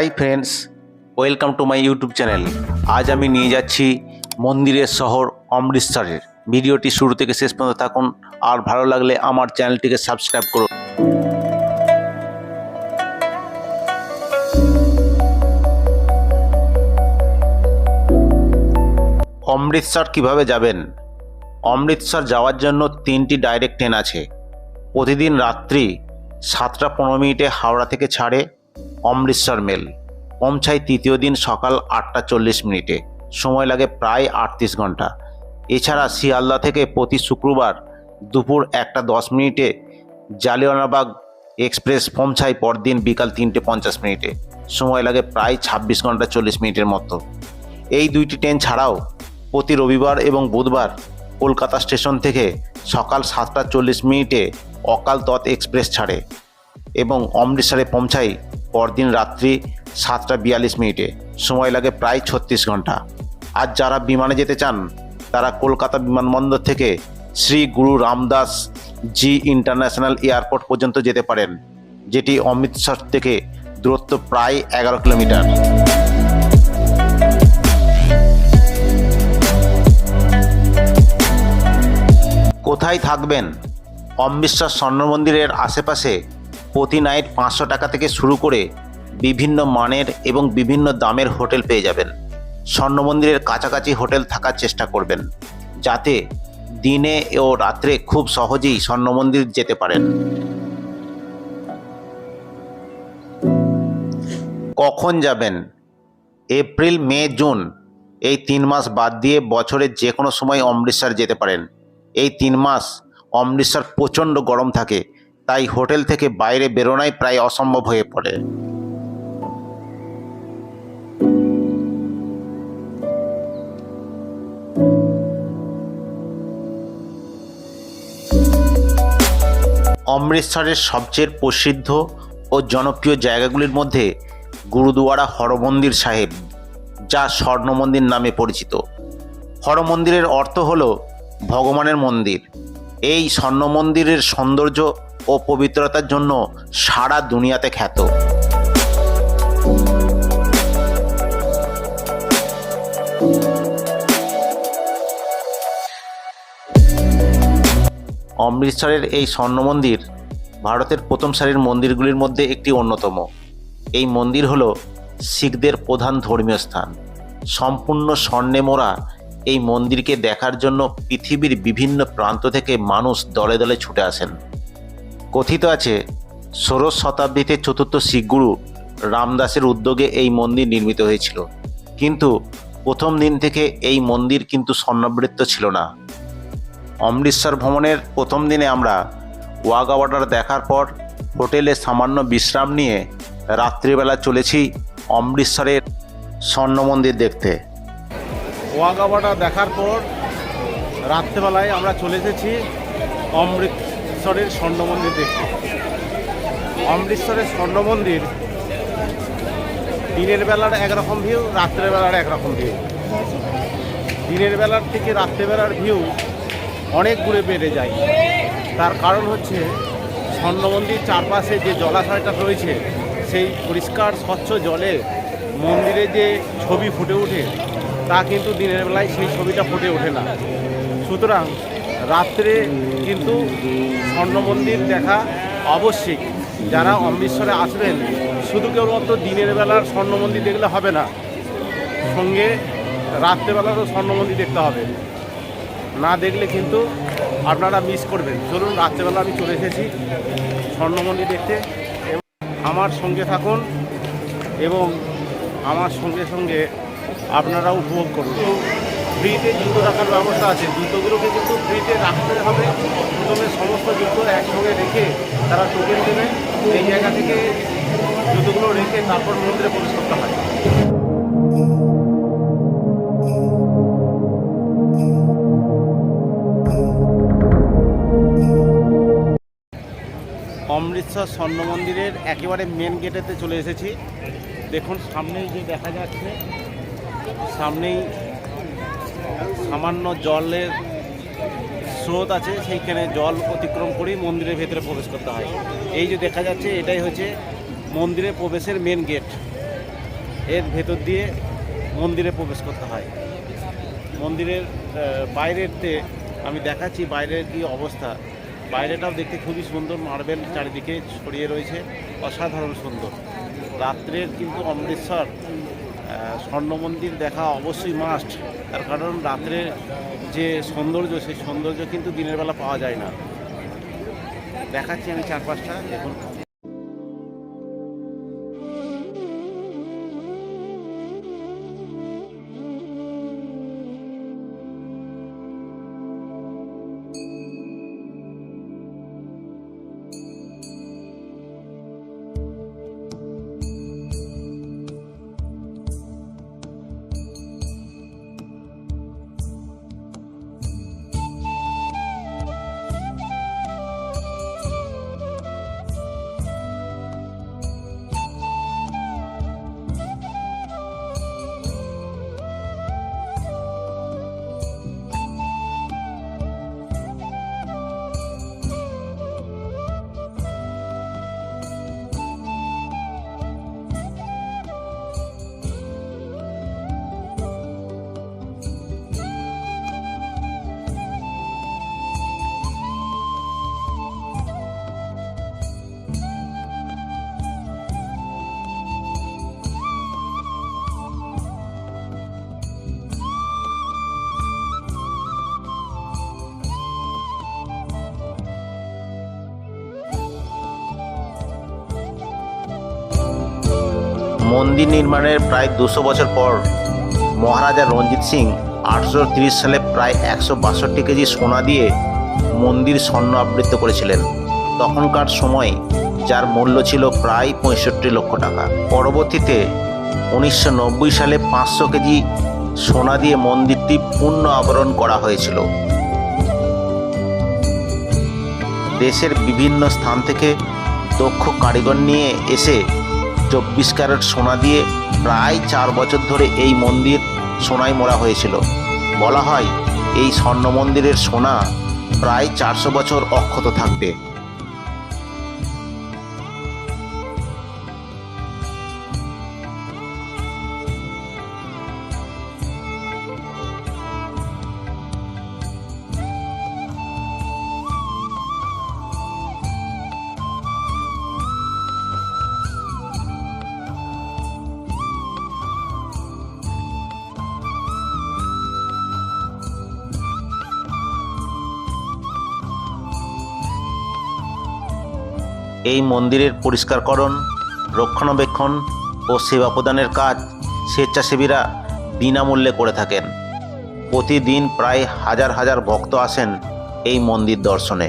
Hi friends, welcome to my YouTube channel. আজ আমি নিয়ে যাচ্ছি মন্দিরের শহর অমৃতসরের। ভিডিওটি শুরু থেকে শেষ পর্যন্ত থাকুন, আর ভালো লাগলে আমার চ্যানেলটিকে সাবস্ক্রাইব করুন। অমৃতসর কীভাবে যাবেন? অমৃতসর যাওয়ার জন্য তিনটি ডাইরেক্ট ট্রেন আছে। প্রতিদিন রাত্রি সাতটা পনেরো মিনিটে হাওড়া থেকে ছাড়ে অমৃতসর মেল। পৌঁছায় তৃতীয় দিন সকাল আটটা চল্লিশ মিনিটে। সময় লাগে প্রায় আটত্রিশ ঘণ্টা। এছাড়া শিয়ালদা থেকে প্রতি শুক্রবার দুপুর একটা দশ মিনিটে জালিয়ানাবাগ এক্সপ্রেস পৌঁছায় পরদিন বিকাল তিনটে পঞ্চাশ মিনিটে। সময় লাগে প্রায় ছাব্বিশ ঘণ্টা চল্লিশ মিনিটের মতো। এই দুইটি ট্রেন ছাড়াও প্রতি রবিবার এবং বুধবার কলকাতা স্টেশন থেকে সকাল সাতটা চল্লিশ মিনিটে অকাল তৎ এক্সপ্রেস ছাড়ে এবং অমৃতসরে পৌঁছায় পরদিন রাত্রি সাতটা বিয়াল্লিশ মিনিটে। সময় লাগে প্রায় ছত্রিশ ঘণ্টা। আর যারা বিমানে যেতে চান, তারা কলকাতা বিমানবন্দর থেকে শ্রী গুরু রামদাস জি ইন্টারন্যাশনাল এয়ারপোর্ট পর্যন্ত যেতে পারেন, যেটি অমৃতসর থেকে দূরত্ব প্রায় এগারো কিলোমিটার। কোথায় থাকবেন? অমৃতসর স্বর্ণ মন্দিরের আশেপাশে প্রতি নাইট পাঁচশো টাকা থেকে শুরু করে বিভিন্ন মানের এবং বিভিন্ন দামের হোটেল পেয়ে যাবেন। স্বর্ণ মন্দিরের কাছাকাছি হোটেল থাকার চেষ্টা করবেন, যাতে দিনে ও রাত্রে খুব সহজেই স্বর্ণ মন্দির যেতে পারেন। কখন যাবেন? এপ্রিল, মে, জুন, এই তিন মাস বাদ দিয়ে বছরের যে কোনো সময় অমৃতসর যেতে পারেন। এই তিন মাস অমৃতসর প্রচণ্ড গরম থাকে তাই হোটেল থেকে বাইরে বেরোনাই প্রায় অসম্ভব হয়ে পড়ে। অমৃতসরের সবচেয়ে প্রসিদ্ধ ও জনপ্রিয় জায়গাগুলির মধ্যে গুরুদুয়ারা হরমন্দির সাহেব, যা স্বর্ণ মন্দির নামে পরিচিত। হরমন্দিরের অর্থ হল ভগবানের মন্দির। এই স্বর্ণ মন্দিরের সৌন্দর্য ও পবিত্রতার জন্য সারা দুনিয়াতে খ্যাত। অমৃতসরের এই স্বর্ণ মন্দির ভারতের প্রথম সারির মন্দিরগুলির মধ্যে একটি অন্যতম। এই মন্দির হল শিখদের প্রধান ধর্মীয় স্থান। সম্পূর্ণ স্বর্ণে মোড়া এই মন্দিরকে দেখার জন্য পৃথিবীর বিভিন্ন প্রান্ত থেকে মানুষ দলে দলে ছুটে আসেন। কথিত আছে, ষোড়শ শতাব্দীতে চতুর্থ শিখগুরু রামদাসের উদ্যোগে এই মন্দির নির্মিত হয়েছিল। কিন্তু প্রথম দিন থেকে এই মন্দির কিন্তু স্বর্ণবৃত্ত ছিল না। অমৃতসর ভ্রমণের প্রথম দিনে আমরা ওয়াগা বর্ডার দেখার পর হোটেলে সামান্য বিশ্রাম নিয়ে রাত্রিবেলা চলেছি অমৃতসরের স্বর্ণ মন্দির দেখতে। ওয়াগাবাটা দেখার পর রাত্রেবেলায় আমরা চলে এসেছি অমৃতসরের স্বর্ণ মন্দির দেখতে। অমৃতসরের স্বর্ণ মন্দির, দিনের বেলার একরকম ভিউ, রাত্রের বেলার একরকম ভিউ। দিনের বেলার থেকে রাত্রেবেলার ভিউ অনেক দূরে বেড়ে যায়। তার কারণ হচ্ছে স্বর্ণ মন্দির চারপাশে যে জলাশয়টা রয়েছে, সেই পরিষ্কার, স্বচ্ছ জলে মন্দিরে যে ছবি ফুটে ওঠে, তা কিন্তু দিনের বেলায় সেই ছবিটা ফুটে ওঠে না। সুতরাং রাত্রে কিন্তু স্বর্ণ মন্দির দেখা আবশ্যিক। যারা অমৃতসরে আসবেন, শুধু কেবলমাত্র দিনের বেলার স্বর্ণ মন্দির দেখলে হবে না, সঙ্গে রাত্রেবেলারও স্বর্ণ মন্দির দেখতে হবে। না দেখলে কিন্তু আপনারা মিস করবেন। চলুন, রাত্রেবেলা আমি চলে এসেছি স্বর্ণ মন্দির দেখতে আমার সঙ্গে থাকুন এবং আমার সঙ্গে সঙ্গে আপনারা উপভোগ করুন। ফ্রিতে জুতো রাখার ব্যবস্থা আছে। জুতোগুলোকে কিন্তু ফ্রিতে রাখতে হবে। প্রথমে সমস্ত জুতো একসঙ্গে রেখে তারা টোকেন দেবে। এই জায়গা থেকে জুতোগুলো রেখে তারপর মন্দিরে প্রবেশ করতে হয়। অমৃতসর স্বর্ণ মন্দিরের একেবারে মেন গেটেতে চলে এসেছি। দেখুন, সামনেই যে দেখা যাচ্ছে, সামনেই সামান্য জলের স্রোত আছে সেইখানে জল অতিক্রম করেই মন্দিরের ভেতরে প্রবেশ করতে হয়। এই যে দেখা যাচ্ছে এটাই হচ্ছে মন্দিরে প্রবেশের মেন গেটের ভেতর দিয়ে মন্দিরে প্রবেশ করতে হয়। মন্দিরের আহ, বাইরেরতে আমি দেখাচ্ছি বাইরের কি অবস্থা। বাইরেটাও দেখতে খুবই সুন্দর মার্বেল চারিদিকে ছড়িয়ে রয়েছে অসাধারণ সুন্দর। রাত্রের কিন্তু অমৃতসর স্বর্ণ মন্দির দেখা অবশ্যই মাস্ট তার কারণ রাত্রের যে সৌন্দর্য, সেই সৌন্দর্য কিন্তু দিনের বেলা পাওয়া যায় না। দেখাচ্ছি আমি চার পাঁচটা দেখুন। মন্দির নির্মাণের প্রায় দুশো বছর পর মহারাজা রঞ্জিত সিং আটশো সালে প্রায় একশো বাষট্টি কেজি সোনা দিয়ে মন্দির স্বর্ণ আবৃত করেছিলেন। তখনকার সময় যার মূল্য ছিল প্রায় পঁয়ষট্টি লক্ষ টাকা। পরবর্তীতে উনিশশো নব্বই সালে পাঁচশো কেজি সোনা দিয়ে মন্দিরটি পূর্ণ আবরণ করা হয়েছিল। দেশের বিভিন্ন স্থান থেকে দক্ষ কারিগর নিয়ে এসে চব্বিশ ক্যারেট সোনা দিয়ে প্রায় চার বছর ধরে এই মন্দির সোনায় মোড়া হয়েছিল। বলা হয়, এই স্বর্ণ মন্দিরের সোনা প্রায় চারশো বছর অক্ষত থাকবে। এই মন্দিরের পরিষ্কারকরণ, রক্ষণাবেক্ষণ ও সেবা প্রদানের কাজ স্বেচ্ছাসেবীরা বিনামূল্যে করে থাকেন। প্রতিদিন প্রায় হাজার হাজার ভক্ত আসেন এই মন্দির দর্শনে।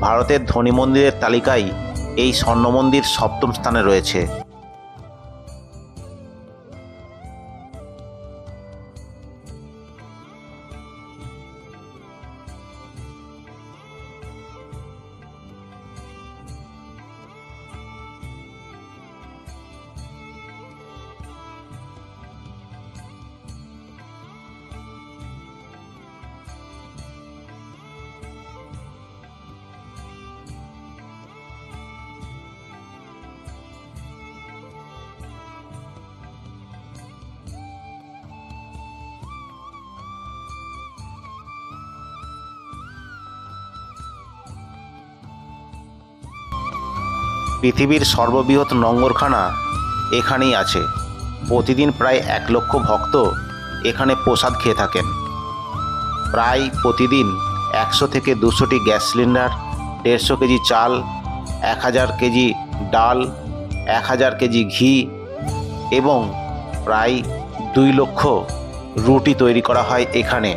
ভারতের ধনী মন্দিরের তালিকায় এই স্বর্ণ মন্দির সপ্তম স্থানে রয়েছে। পৃথিবীর সর্ববৃহৎ নোংরখানা এখানেই আছে। প্রতিদিন প্রায় এক লক্ষ ভক্ত এখানে প্রসাদ খেয়ে থাকেন। প্রায় প্রতিদিন একশো থেকে দুশোটি গ্যাস সিলিন্ডার, দেড়শো কেজি চাল, এক হাজার কেজি ডাল, এক হাজার কেজি ঘি এবং প্রায় দুই লক্ষ রুটি তৈরি করা হয় এখানে।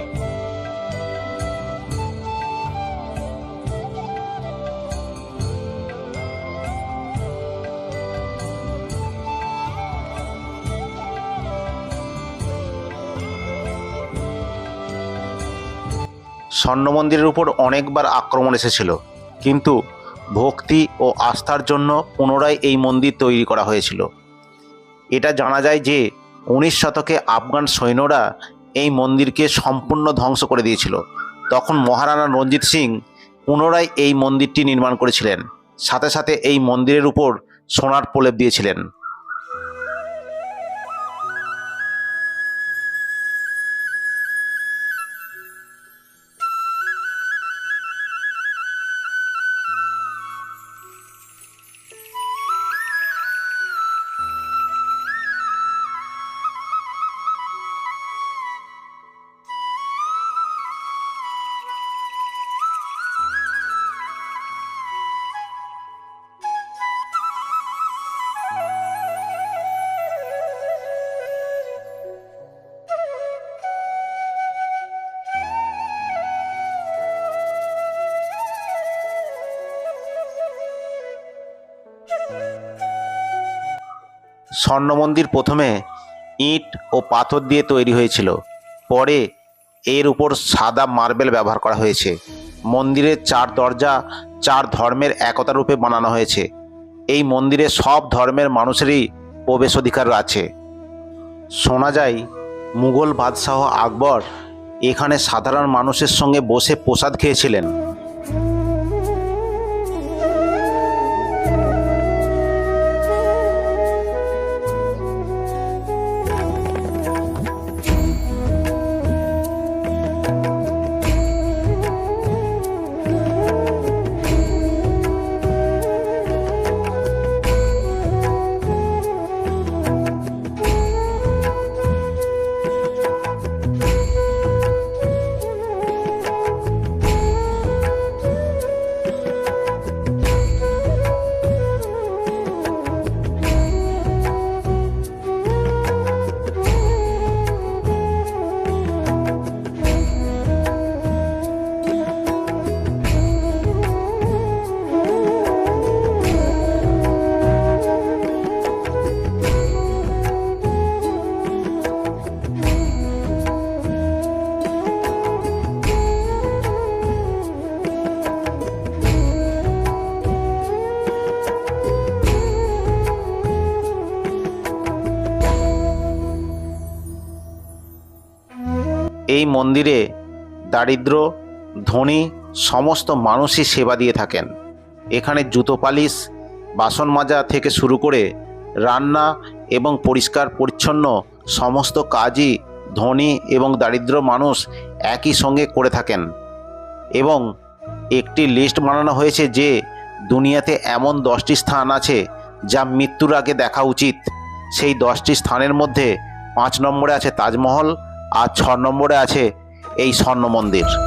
স্বর্ণ মন্দিরের উপর অনেকবার আক্রমণ এসেছিল, কিন্তু ভক্তি ও আস্থার জন্য পুনরায় এই মন্দির তৈরি করা হয়েছিল। এটা জানা যায় যে উনিশ শতকে আফগান সৈন্যরা এই মন্দিরকে সম্পূর্ণ ধ্বংস করে দিয়েছিল। তখন মহারানা রঞ্জিত সিং পুনরায় এই মন্দিরটি নির্মাণ করেছিলেন। সাথে সাথে এই মন্দিরের উপর সোনার প্রলেপ দিয়েছিলেন। স্বর্ণ মন্দির প্রথমে ইট ও পাথর দিয়ে তৈরি হয়েছিল। পরে এর উপর সাদা মার্বেল ব্যবহার করা হয়েছে। মন্দিরের চার দরজা চার ধর্মের একতা রূপে বানানো হয়েছে। এই মন্দিরে সব ধর্মের মানুষেরই প্রবেশ অধিকার আছে। শোনা যায়, মুঘল বাদশাহ আকবর এখানে সাধারণ মানুষের সঙ্গে বসে প্রসাদ খেয়েছিলেন। এই মন্দিরে দারিদ্র, ধনী সমস্ত মানুষই সেবা দিয়ে থাকেন। এখানে জুতো পালিশ, বাসন মাজা থেকে শুরু করে রান্না এবং পরিষ্কার পরিচ্ছন্ন সমস্ত কাজই ধনী এবং দারিদ্র মানুষ একই সঙ্গে করে থাকেন। এবং একটি লিস্ট বানানো হয়েছে যে দুনিয়াতে এমন দশটি স্থান আছে যা মৃত্যুর আগে দেখা উচিত। সেই দশটি স্থানের মধ্যে পাঁচ নম্বরে আছে তাজমহল আর ছ নম্বরে আছে এই স্বর্ণ মন্দির।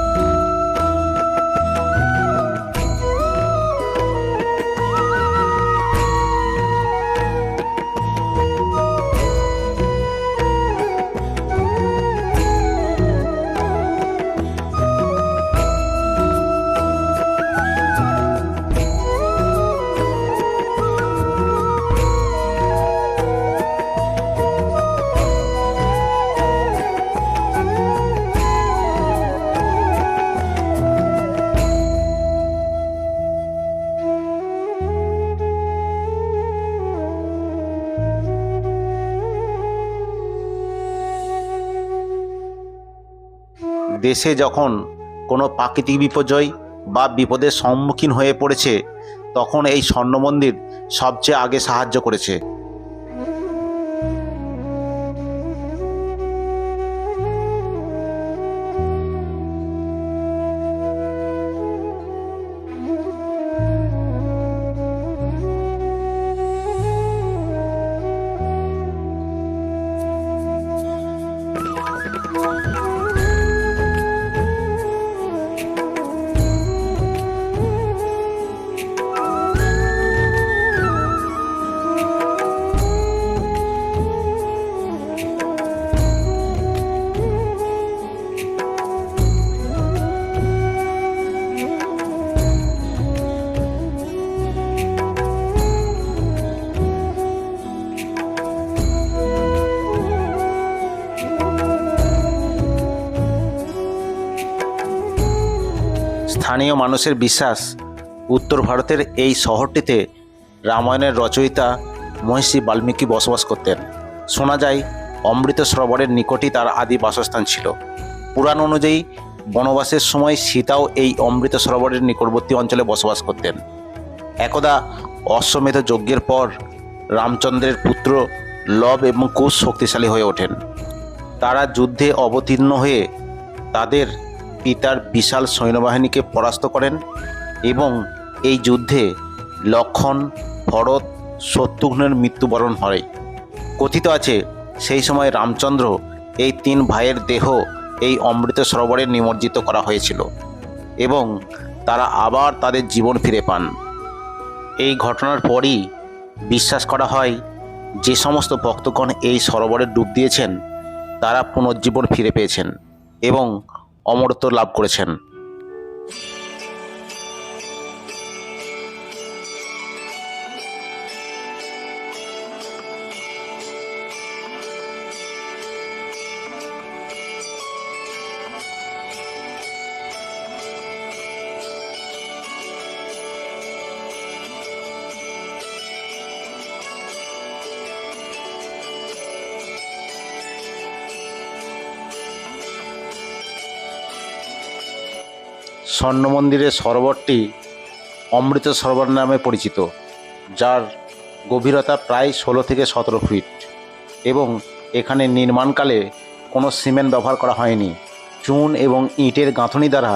দেশে যখন কোনো প্রাকৃতিক বিপর্যয় বা বিপদের সম্মুখীন হয়ে পড়েছে, তখন এই স্বর্ণ মন্দির সবচেয়ে আগে সাহায্য করেছে। স্থানীয় মানুষের বিশ্বাস উত্তর ভারতের এই শহরটিতে রামায়ণের রচয়িতা মহর্ষি বাল্মীকি বসবাস করতেন। শোনা যায়, অমৃত সরোবরের নিকটই তার আদি বাসস্থান ছিল। পুরাণ অনুযায়ী, বনবাসের সময় সীতাও এই অমৃত সরোবরের নিকটবর্তী অঞ্চলে বসবাস করতেন। একদা অশ্বমেধ যজ্ঞের পর রামচন্দ্রের পুত্র লব এবং কুশ শক্তিশালী হয়ে ওঠেন। তারা যুদ্ধে অবতীর্ণ হয়ে তাদের পিতার বিশাল সৈন্যবাহিনীকে পরাস্ত করেন এবং এই যুদ্ধে লক্ষণ, ভরত, শত্রুঘ্নের মৃত্যুবরণ হয়। কথিত আছে, সেই সময় রামচন্দ্র এই তিন ভাইয়ের দেহ এই অমৃত সরোবরে নিমজ্জিত করা হয়েছিল এবং তারা আবার তাদের জীবন ফিরে পান। এই ঘটনার পরই বিশ্বাস করা হয়, যে সমস্ত ভক্তগণ এই সরোবরে ডুব দিয়েছেন, তারা পুনর্জীবন ফিরে পেয়েছেন এবং অমরত্ব লাভ করেছেন। স্বর্ণ মন্দিরের সরোবরটি অমৃত সরোবর নামে পরিচিত, যার গভীরতা প্রায় ষোলো থেকে সতেরো ফিট এবং এখানে নির্মাণকালে কোনো সিমেন্ট ব্যবহার করা হয়নি। চুন এবং ইটের গাঁথনি দ্বারা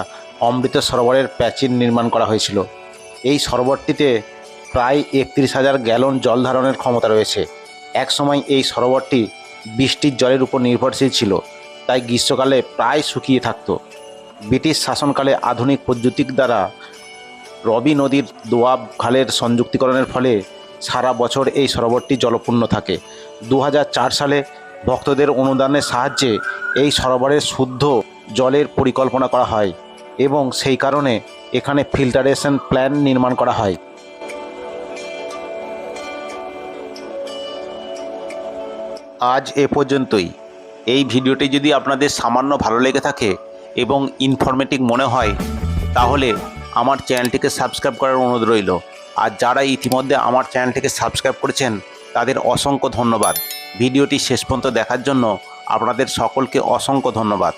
অমৃত সরোবরের প্রাচীর নির্মাণ করা হয়েছিল। এই সরোবরটিতে প্রায় একত্রিশ হাজার গ্যালন জল ধারণের ক্ষমতা রয়েছে। একসময় এই সরোবরটি বৃষ্টির জলের উপর নির্ভরশীল ছিল, তাই গ্রীষ্মকালে প্রায় শুকিয়ে থাকত। ব্রিটিশ শাসনকালে আধুনিক প্রযুক্তির দ্বারা রবি নদীর দোয়াব খালের সংযুক্তিকরণের ফলে সারা বছর এই সরোবরটি জলপূর্ণ থাকে। দু হাজার চার সালে ভক্তদের অনুদানের সাহায্যে এই সরোবরের শুদ্ধ জলের পরিকল্পনা করা হয় এবং সেই কারণে এখানে ফিল্টারেশন প্ল্যান নির্মাণ করা হয়। আজ এ পর্যন্তই। এই ভিডিওটি যদি আপনাদের সামান্য ভালো লেগে থাকে এবং ইনফরমেটিভ মনে হয়, তাহলে আমার চ্যানেলটিকে সাবস্ক্রাইব করার অনুরোধ রইল। আর যারা ইতিমধ্যে আমার চ্যানেলটিকে সাবস্ক্রাইব করেছেন, তাদের অসংখ্য ধন্যবাদ। ভিডিওটি শেষ পর্যন্ত দেখার জন্য আপনাদের সকলকে অসংখ্য ধন্যবাদ।